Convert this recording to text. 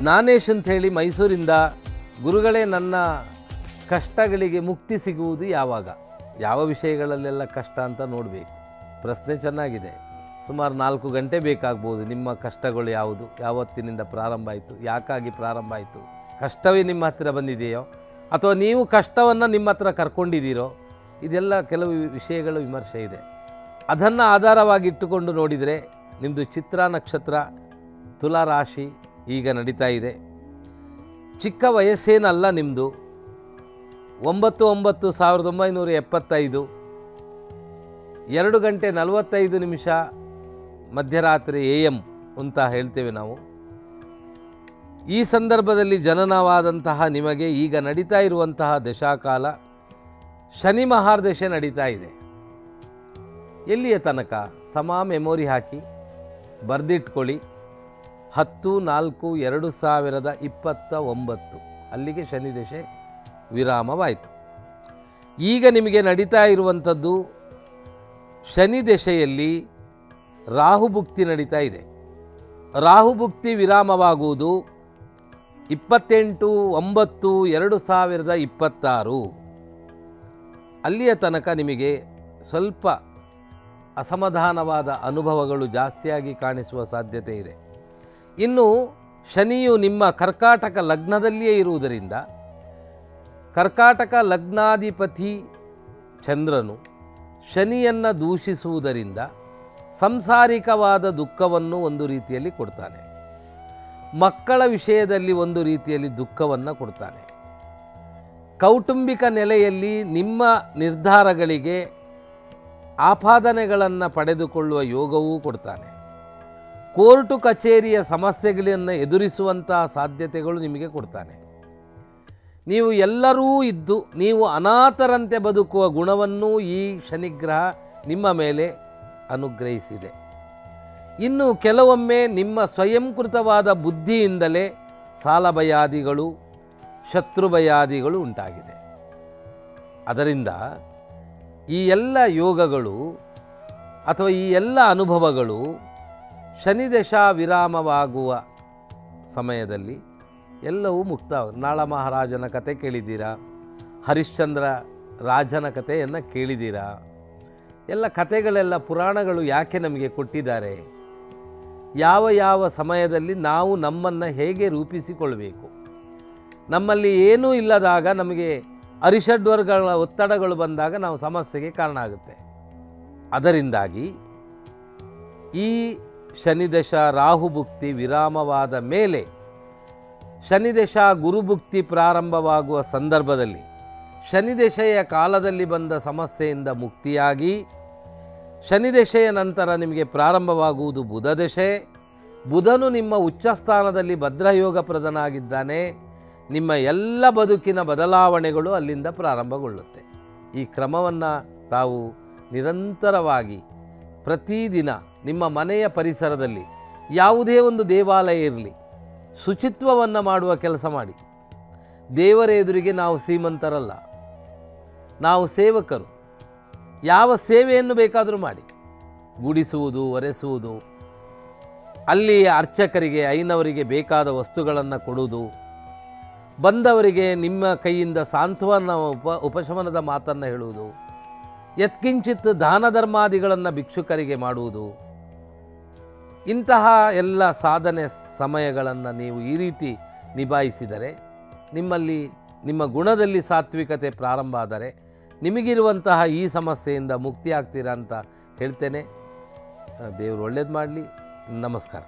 ಜ್ಞಾನೇಶ್ ಅಂತ ಹೇಳಿ ಮೈಸೂರಿಂದ ಗುರುಗಳೇ ನನ್ನ ಕಷ್ಟಗಳಿಗೆ ಮುಕ್ತಿ ಸಿಗುವುದು ಯಾವಾಗ? ಯಾವ ವಿಷಯಗಳಲ್ಲೆಲ್ಲ ಕಷ್ಟ ಅಂತ ನೋಡಬೇಕು. ಪ್ರಶ್ನೆ ಚೆನ್ನಾಗಿದೆ. ಸುಮಾರು ನಾಲ್ಕು ಗಂಟೆ ಬೇಕಾಗ್ಬೋದು. ನಿಮ್ಮ ಕಷ್ಟಗಳು ಯಾವುದು? ಯಾವತ್ತಿನಿಂದ ಪ್ರಾರಂಭ ಆಯಿತು? ಯಾಕಾಗಿ ಪ್ರಾರಂಭ ಆಯಿತು? ಕಷ್ಟವೇ ನಿಮ್ಮ ಹತ್ತಿರ ಬಂದಿದೆಯೋ? ಅಥವಾ ನೀವು ಕಷ್ಟವನ್ನು ನಿಮ್ಮ ಹತ್ರ ಕರ್ಕೊಂಡಿದ್ದೀರೋ? ಇದೆಲ್ಲ ಕೆಲವು ವಿಷಯಗಳ ವಿಮರ್ಶೆ ಇದೆ. ಅದನ್ನು ಆಧಾರವಾಗಿಟ್ಟುಕೊಂಡು ನೋಡಿದರೆ ನಿಮ್ಮದು ಚಿತ್ರ ನಕ್ಷತ್ರ, ತುಲಾ ರಾಶಿ ಈಗ ನಡೀತಾ ಇದೆ. ಚಿಕ್ಕ ವಯಸ್ಸೇನಲ್ಲ ನಿಮ್ಮದು ಒಂಬತ್ತು ಒಂಬತ್ತು ಸಾವಿರದ ಒಂಬೈನೂರ ಎಪ್ಪತ್ತೈದು. ಎರಡು ಗಂಟೆ ನಲವತ್ತೈದು ನಿಮಿಷ, ಮಧ್ಯರಾತ್ರಿ ಎ ಎಂ ಅಂತ ಹೇಳ್ತೇವೆ ನಾವು. ಈ ಸಂದರ್ಭದಲ್ಲಿ ಜನನವಾದಂತಹ ನಿಮಗೆ ಈಗ ನಡೀತಾ ಇರುವಂತಹ ದಶಾಕಾಲ ಶನಿ ಮಹಾರ್ದಶೆ ನಡೀತಾ ಇದೆ. ಎಲ್ಲಿಯ ತನಕ? ಸಮ ಮೆಮೊರಿ ಹಾಕಿ, ಬರೆದಿಟ್ಕೊಳ್ಳಿ. ಹತ್ತು, ನಾಲ್ಕು, ಎರಡು ಸಾವಿರದ ಇಪ್ಪತ್ತ ಒಂಬತ್ತು. ಅಲ್ಲಿಗೆ ಶನಿ ದಶೆ ವಿರಾಮವಾಯಿತು. ಈಗ ನಿಮಗೆ ನಡೀತಾ ಇರುವಂಥದ್ದು ಶನಿ ದಶೆಯಲ್ಲಿ ರಾಹುಭುಕ್ತಿ ನಡೀತಾ ಇದೆ. ರಾಹುಭುಕ್ತಿ ವಿರಾಮವಾಗುವುದು ಇಪ್ಪತ್ತೆಂಟು, ಒಂಬತ್ತು, ಎರಡು ಸಾವಿರದ ಇಪ್ಪತ್ತಾರು. ಅಲ್ಲಿಯ ತನಕ ನಿಮಗೆ ಸ್ವಲ್ಪ ಅಸಮಾಧಾನವಾದ ಅನುಭವಗಳು ಜಾಸ್ತಿಯಾಗಿ ಕಾಣಿಸುವ ಸಾಧ್ಯತೆ ಇದೆ. ಇನ್ನು ಶನಿಯು ನಿಮ್ಮ ಕರ್ಕಾಟಕ ಲಗ್ನದಲ್ಲಿಯೇ ಇರುವುದರಿಂದ ಕರ್ಕಾಟಕ ಲಗ್ನಾಧಿಪತಿ ಚಂದ್ರನು ಶನಿಯನ್ನು ದೂಷಿಸುವುದರಿಂದ ಸಂಸಾರಿಕವಾದ ದುಃಖವನ್ನು ಒಂದು ರೀತಿಯಲ್ಲಿ ಕೊಡ್ತಾನೆ. ಮಕ್ಕಳ ವಿಷಯದಲ್ಲಿ ಒಂದು ರೀತಿಯಲ್ಲಿ ದುಃಖವನ್ನು ಕೊಡ್ತಾನೆ. ಕೌಟುಂಬಿಕ ನೆಲೆಯಲ್ಲಿ ನಿಮ್ಮ ನಿರ್ಧಾರಗಳಿಗೆ ಆಪಾದನೆಗಳನ್ನು ಪಡೆದುಕೊಳ್ಳುವ ಯೋಗವೂ ಕೊಡ್ತಾನೆ. ಕೋರ್ಟು ಕಚೇರಿಯ ಸಮಸ್ಯೆಗಳನ್ನು ಎದುರಿಸುವಂಥ ಸಾಧ್ಯತೆಗಳು ನಿಮಗೆ ಕೊಡ್ತಾನೆ. ನೀವು ಎಲ್ಲರೂ ಇದ್ದು, ನೀವು ಅನಾಥರಂತೆ ಬದುಕುವ ಗುಣವನ್ನು ಈ ಶನಿಗ್ರಹ ನಿಮ್ಮ ಮೇಲೆ ಅನುಗ್ರಹಿಸಿದೆ. ಇನ್ನು ಕೆಲವೊಮ್ಮೆ ನಿಮ್ಮ ಸ್ವಯಂಕೃತವಾದ ಬುದ್ಧಿಯಿಂದಲೇ ಸಾಲಭಯಾದಿಗಳು, ಶತ್ರುಭಯಾದಿಗಳು ಉಂಟಾಗಿದೆ. ಅದರಿಂದ ಈ ಎಲ್ಲ ಯೋಗಗಳು ಅಥವಾ ಈ ಎಲ್ಲ ಅನುಭವಗಳು ಶನಿದಶಾ ವಿರಾಮವಾಗುವ ಸಮಯದಲ್ಲಿ ಎಲ್ಲವೂ ಮುಕ್ತ ನಾಳ ಮಹಾರಾಜನ ಕತೆ ಕೇಳಿದ್ದೀರಾ? ಹರಿಶ್ಚಂದ್ರ ರಾಜನ ಕಥೆಯನ್ನು ಕೇಳಿದ್ದೀರಾ? ಎಲ್ಲ ಕಥೆಗಳೆಲ್ಲ ಪುರಾಣಗಳು ಯಾಕೆ ನಮಗೆ ಕೊಟ್ಟಿದ್ದಾರೆ? ಯಾವ ಯಾವ ಸಮಯದಲ್ಲಿ ನಾವು ನಮ್ಮನ್ನು ಹೇಗೆ ರೂಪಿಸಿಕೊಳ್ಬೇಕು? ನಮ್ಮಲ್ಲಿ ಏನೂ ಇಲ್ಲದಾಗ ನಮಗೆ ಅರಿಷಡ್ವರ್ಗಗಳ ಒತ್ತಡಗಳು ಬಂದಾಗ ನಾವು ಸಮಸ್ಯೆಗೆ ಕಾರಣ ಆಗುತ್ತೆ. ಅದರಿಂದಾಗಿ ಈ ಶನಿದಶ ರಾಹುಭುಕ್ತಿ ವಿರಾಮವಾದ ಮೇಲೆ ಶನಿದಶ ಗುರುಭುಕ್ತಿ ಪ್ರಾರಂಭವಾಗುವ ಸಂದರ್ಭದಲ್ಲಿ ಶನಿದಶೆಯ ಕಾಲದಲ್ಲಿ ಬಂದ ಸಮಸ್ಯೆಯಿಂದ ಮುಕ್ತಿಯಾಗಿ ಶನಿದಶೆಯ ನಂತರ ನಿಮಗೆ ಪ್ರಾರಂಭವಾಗುವುದು ಬುಧದಶೆ. ಬುಧನು ನಿಮ್ಮ ಉಚ್ಚಸ್ಥಾನದಲ್ಲಿ ಭದ್ರಯೋಗ ಪ್ರದನಾಗಿದ್ದಾನೆ. ನಿಮ್ಮ ಎಲ್ಲ ಬದುಕಿನ ಬದಲಾವಣೆಗಳು ಅಲ್ಲಿಂದ ಪ್ರಾರಂಭಗೊಳ್ಳುತ್ತೆ. ಈ ಕ್ರಮವನ್ನು ತಾವು ನಿರಂತರವಾಗಿ ಪ್ರತಿದಿನ ನಿಮ್ಮ ಮನೆಯ ಪರಿಸರದಲ್ಲಿ ಯಾವುದೇ ಒಂದು ದೇವಾಲಯ ಇರಲಿ, ಶುಚಿತ್ವವನ್ನು ಮಾಡುವ ಕೆಲಸ ಮಾಡಿ. ದೇವರ ಎದುರಿಗೆ ನಾವು ಶ್ರೀಮಂತರಲ್ಲ ನಾವು ಸೇವಕರು. ಯಾವ ಸೇವೆಯನ್ನು ಬೇಕಾದರೂ ಮಾಡಿ. ಗುಡಿಸುವುದು, ಒರೆಸುವುದು, ಅಲ್ಲಿ ಅರ್ಚಕರಿಗೆ, ಐನವರಿಗೆ ಬೇಕಾದ ವಸ್ತುಗಳನ್ನು ಕೊಡುವುದು. ಬಂದವರಿಗೆ ನಿಮ್ಮ ಕೈಯಿಂದ ಸಾಂತ್ವನ ಉಪ, ಉಪಶಮನದ ಮಾತನ್ನು ಹೇಳುವುದು. ಯತ್ಕಿಂಚಿತ್ ದಾನ ಧರ್ಮಾದಿಗಳನ್ನು ಭಿಕ್ಷುಕರಿಗೆ ಮಾಡುವುದು. ಇಂತಹ ಎಲ್ಲ ಸಾಧನೆ ಸಮಯಗಳನ್ನು ನೀವು ಈ ರೀತಿ ನಿಭಾಯಿಸಿದರೆ, ನಿಮ್ಮಲ್ಲಿ, ನಿಮ್ಮ ಗುಣದಲ್ಲಿ ಸಾತ್ವಿಕತೆ ಪ್ರಾರಂಭ ಆದರೆ, ನಿಮಗಿರುವಂತಹ ಈ ಸಮಸ್ಯೆಯಿಂದ ಮುಕ್ತಿ ಆಗ್ತೀರಾ ಅಂತ ಹೇಳ್ತೇನೆ. ದೇವರು ಒಳ್ಳೇದು ಮಾಡಲಿ. ನಮಸ್ಕಾರ.